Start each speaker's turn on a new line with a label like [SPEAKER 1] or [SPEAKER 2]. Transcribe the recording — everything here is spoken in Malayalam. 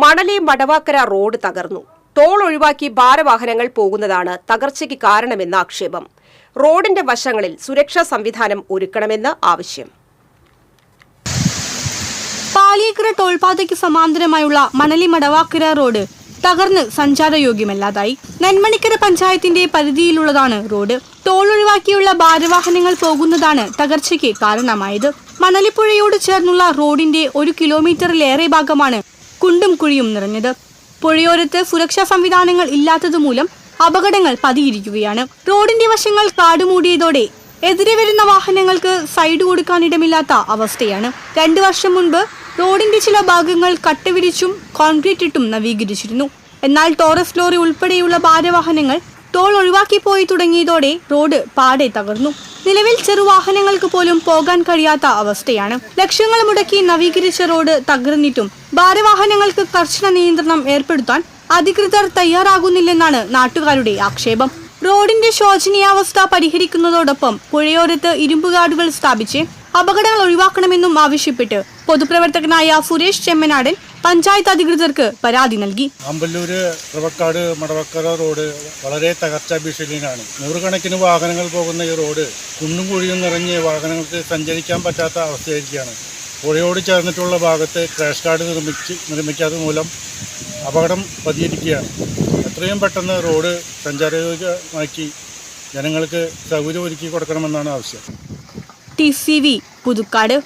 [SPEAKER 1] മണലി മടവാക്കര റോഡ് തകർന്നു. ടോൾ ഒഴിവാക്കി ഭാരവാഹനങ്ങൾ പോകുന്നതാണ് തകർച്ചയ്ക്ക് കാരണമെന്ന ആക്ഷേപം. റോഡിന്റെ വശങ്ങളിൽ സുരക്ഷാ സംവിധാനം ഒരുക്കണമെന്ന് ആവശ്യം.
[SPEAKER 2] പാലിയേക്കര ടോൾപാതയ്ക്ക് സമാന്തരമായുള്ള മണലി മടവാക്കര റോഡ് തകർന്ന് സഞ്ചാരയോഗ്യമല്ലാതായി. നെന്മണിക്കര പഞ്ചായത്തിന്റെ പരിധിയിലുള്ളതാണ് റോഡ്. ടോൾ ഒഴിവാക്കിയുള്ള ഭാരവാഹനങ്ങൾ പോകുന്നതാണ് തകർച്ചയ്ക്ക് കാരണമായത്. മണലിപ്പുഴയോട് ചേർന്നുള്ള റോഡിന്റെ ഒരു കിലോമീറ്ററിലേറെ ഭാഗമാണ് കുണ്ടും കുഴിയും നിറഞ്ഞത്. പുഴയോരത്ത് സുരക്ഷാ സംവിധാനങ്ങൾ ഇല്ലാത്തതുമൂലം അപകടങ്ങൾ പതിയിരിക്കുകയാണ്. റോഡിന്റെ വശങ്ങൾ കാടുമൂടിയതോടെ എതിരെ വരുന്ന വാഹനങ്ങൾക്ക് സൈഡ് കൊടുക്കാനിടമില്ലാത്ത അവസ്ഥയാണ്. രണ്ടു വർഷം മുൻപ് റോഡിന്റെ ചില ഭാഗങ്ങൾ കട്ടവിരിച്ചും കോൺക്രീറ്റ് ഇട്ടും നവീകരിച്ചിരുന്നു. എന്നാൽ ടോറസ് ലോറി ഉൾപ്പെടെയുള്ള ഭാരവാഹനങ്ങൾ ടോൾ ഒഴിവാക്കി പോയി തുടങ്ങിയതോടെ റോഡ് പാടെ തകർന്നു. നിലവിൽ ചെറുവാഹനങ്ങൾക്ക് പോലും പോകാൻ കഴിയാത്ത അവസ്ഥയാണ്. ലക്ഷങ്ങൾ മുടക്കി നവീകരിച്ച റോഡ് തകർന്നിട്ടും ഭാരവാഹനങ്ങൾക്ക് കർശന നിയന്ത്രണം ഏർപ്പെടുത്താൻ അധികൃതർ തയ്യാറാകുന്നില്ലെന്നാണ് നാട്ടുകാരുടെ ആക്ഷേപം. റോഡിന്റെ ശോചനീയാവസ്ഥ പരിഹരിക്കുന്നതോടൊപ്പം പുഴയോരത്ത് ഇരുമ്പുകാടുകൾ സ്ഥാപിച്ച് അപകടങ്ങൾ ഒഴിവാക്കണമെന്നും ആവശ്യപ്പെട്ട് പൊതുപ്രവർത്തകനായ സുരേഷ് ചെമ്മനാടൻ പഞ്ചായത്ത് അധികൃതർക്ക് പരാതി നൽകി.
[SPEAKER 3] അമ്പല്ലൂര് റവക്കാട് മടവക്കര റോഡ് വളരെ തകർച്ച ഭീഷണിയിലാണ്. നൂറുകണക്കിന് വാഹനങ്ങൾ പോകുന്ന ഈ റോഡ് കുണ്ടും കുഴിയും നിറഞ്ഞ് വാഹനങ്ങൾക്ക് സഞ്ചരിക്കാൻ പറ്റാത്ത അവസ്ഥയായിരിക്കുകയാണ്. പുഴയോട് ചേർന്നിട്ടുള്ള ഭാഗത്ത് ക്രാഷ് കാർഡ് നിർമ്മിച്ച് നിർമ്മിക്കാത്ത മൂലം അപകടം പതിയിരിക്കുകയാണ്. എത്രയും പെട്ടെന്ന് റോഡ് സഞ്ചാരയോഗ്യമാക്കി ജനങ്ങൾക്ക് സൗകര്യം ഒരുക്കി കൊടുക്കണമെന്നാണ് ആവശ്യം.
[SPEAKER 2] T C V Puthukkad.